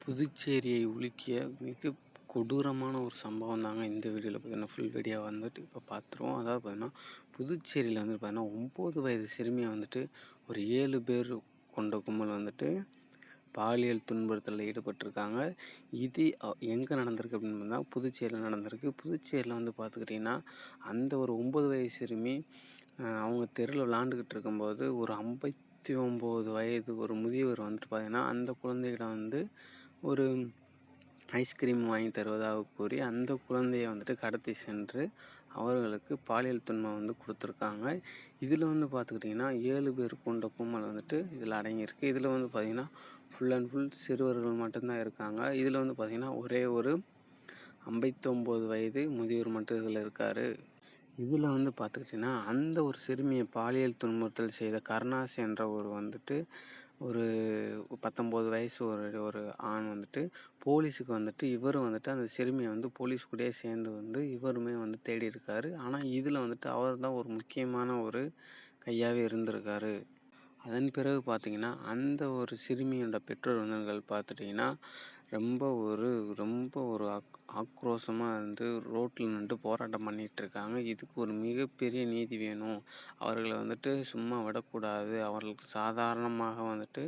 புதுச்சேரியை உலுக்கிய மிக கொடூரமான ஒரு சம்பவம் தாங்க இந்த வீடியோவில் பார்த்தீங்கன்னா ஃபுல் வீடியோ வந்துட்டு இப்போ பார்த்துருவோம் அதாவது பார்த்தீங்கன்னா புதுச்சேரியில் வந்துட்டு பார்த்தீங்கன்னா ஒம்பது வயது சிறுமியை வந்துட்டு ஒரு ஏழு பேர் கொண்ட கும்பல் வந்துட்டு பாலியல் துன்புறுத்தலில் ஈடுபட்டிருக்காங்க. இது எங்கே நடந்திருக்கு அப்படின்னு பார்த்தா புதுச்சேரியில் நடந்திருக்கு. புதுச்சேரியில் வந்து பார்த்துக்கிட்டிங்கன்னா அந்த ஒரு ஒம்பது வயது சிறுமி அவங்க தெருவில் விளாண்டுக்கிட்டு இருக்கும்போது ஒரு ஐம்பத்தி ஒம்பது வயது ஒரு முதியவர் வந்துட்டு பார்த்தீங்கன்னா அந்த குழந்தைகிட்ட வந்து ஒரு ஐஸ்கிரீம் வாங்கி தருவதாக கூறி அந்த குழந்தையை வந்துட்டு கடத்தி சென்று அவர்களுக்கு பாலியல் துன்பம் வந்து கொடுத்துருக்காங்க. இதில் வந்து பார்த்துக்கிட்டிங்கன்னா ஏழு பேர் கொண்ட கும்பல் வந்துட்டு இதில் அடங்கியிருக்கு. இதில் வந்து பார்த்திங்கன்னா ஃபுல் அண்ட் ஃபுல் சிறுவர்கள் மட்டும்தான் இருக்காங்க. இதில் வந்து பார்த்திங்கன்னா ஒரே ஒரு ஐம்பத்தொம்போது வயது முதியோர் மட்டும் இதில் இருக்கார். இதில் வந்து பார்த்துக்கிட்டிங்கன்னா அந்த ஒரு சிறுமியை பாலியல் துன்புறுத்தல் செய்த கருணாஸ் என்ற ஒரு வந்துட்டு ஒரு பத்தொம்போது வயசு ஒரு ஒரு ஆண் வந்துட்டு போலீஸுக்கு வந்துட்டு இவரும் வந்துட்டு அந்த சிறுமியை வந்து போலீஸ் கூடயே சேர்ந்து வந்து இவருமே வந்து தேடி இருக்காரு ஆனால் இதில் வந்துட்டு அவர் தான் ஒரு முக்கியமான ஒரு கையாகவே இருந்திருக்காரு. அதன் பிறகு பார்த்தீங்கன்னா அந்த ஒரு சிறுமியோட பெற்றோர் வந்தவர்கள் பார்த்துட்டிங்கன்னா ரொம்ப ஒரு ரொம்ப ஒரு ஆக் ஆக்ரோஷமாக வந்து ரோட்டில் நின்று போராட்டம் பண்ணிகிட்ருக்காங்க இதுக்கு ஒரு மிகப்பெரிய நீதி வேணும். அவர்களை வந்துட்டு சும்மா விடக்கூடாது. அவர்களுக்கு சாதாரணமாக வந்துட்டு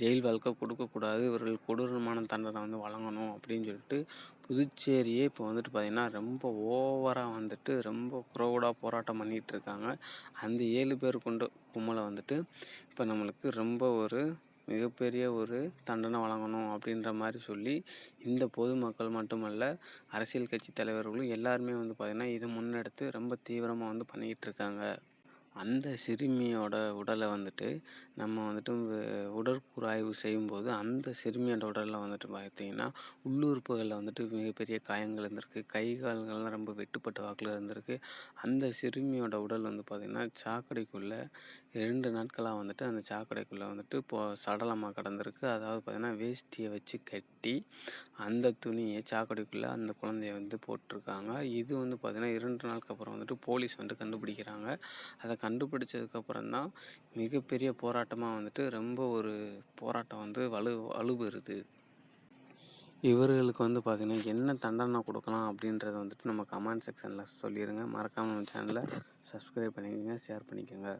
ஜெயில் வாழ்க்கை கொடுக்கக்கூடாது. இவர்கள் கொடூரமான தண்டனை வந்து வழங்கணும் அப்படின்னு சொல்லிட்டு புதுச்சேரியே இப்போ வந்துட்டு பார்த்திங்கன்னா ரொம்ப ஓவராக வந்துட்டு ரொம்ப க்ரௌடாக போராட்டம் பண்ணிகிட்டு இருக்காங்க அந்த ஏழு பேர் கொண்ட கும்பலை வந்துட்டு இப்போ நம்மளுக்கு ரொம்ப ஒரு மிகப்பெரிய ஒரு தண்டனை வழங்கணும் அப்படின்ற மாதிரி சொல்லி இந்த பொதுமக்கள் மட்டுமல்ல அரசியல் கட்சி தலைவர்களும் எல்லாருமே வந்து பார்த்திங்கன்னா இதை முன்னெடுத்து ரொம்ப தீவிரமாக வந்து பண்ணிக்கிட்டு இருக்காங்க. அந்த சிறுமியோட உடலை வந்துட்டு நம்ம வந்துட்டு உடற்கூறாய்வு செய்யும்போது அந்த சிறுமியோட உடலில் வந்துட்டு பார்த்திங்கன்னா உள்ளுறுப்புகளில் வந்துட்டு மிகப்பெரிய காயங்கள் இருந்திருக்கு. கை கால்கள்லாம் ரொம்ப வெட்டுப்பட்ட வாக்கில் இருந்திருக்கு. அந்த சிறுமியோட உடல் வந்து பார்த்திங்கன்னா சாக்கடைக்குள்ளே ரெண்டு நாட்களாக வந்துட்டு அந்த சாக்கடைக்குள்ளே வந்துட்டு இப்போ சடலமாக கிடந்திருக்கு. அதாவது பார்த்திங்கன்னா வேஷ்டியை வச்சு கட்டி அந்த துணியை சாக்கடைக்குள்ளே அந்த குழந்தைய வந்து போட்டிருக்காங்க. இது வந்து பார்த்திங்கன்னா இரண்டு நாளுக்கு அப்புறம் வந்துட்டு போலீஸ் வந்துட்டு கண்டுபிடிக்கிறாங்க. அதை கண்டுபிடிச்சதுக்கப்புறம் தான் மிகப்பெரிய போராட்டமாக வந்துட்டு ரொம்ப ஒரு போராட்டம் வந்து வலு வலுபெறுது இவர்களுக்கு வந்து பார்த்திங்கன்னா என்ன தண்டனை கொடுக்கலாம் அப்படின்றத வந்துட்டு நம்ம கமெண்ட் செக்ஷனில் சொல்லிடுங்க மறக்காமல் நம்ம சேனலை சப்ஸ்கிரைப் பண்ணிக்கோங்க ஷேர் பண்ணிக்கோங்க.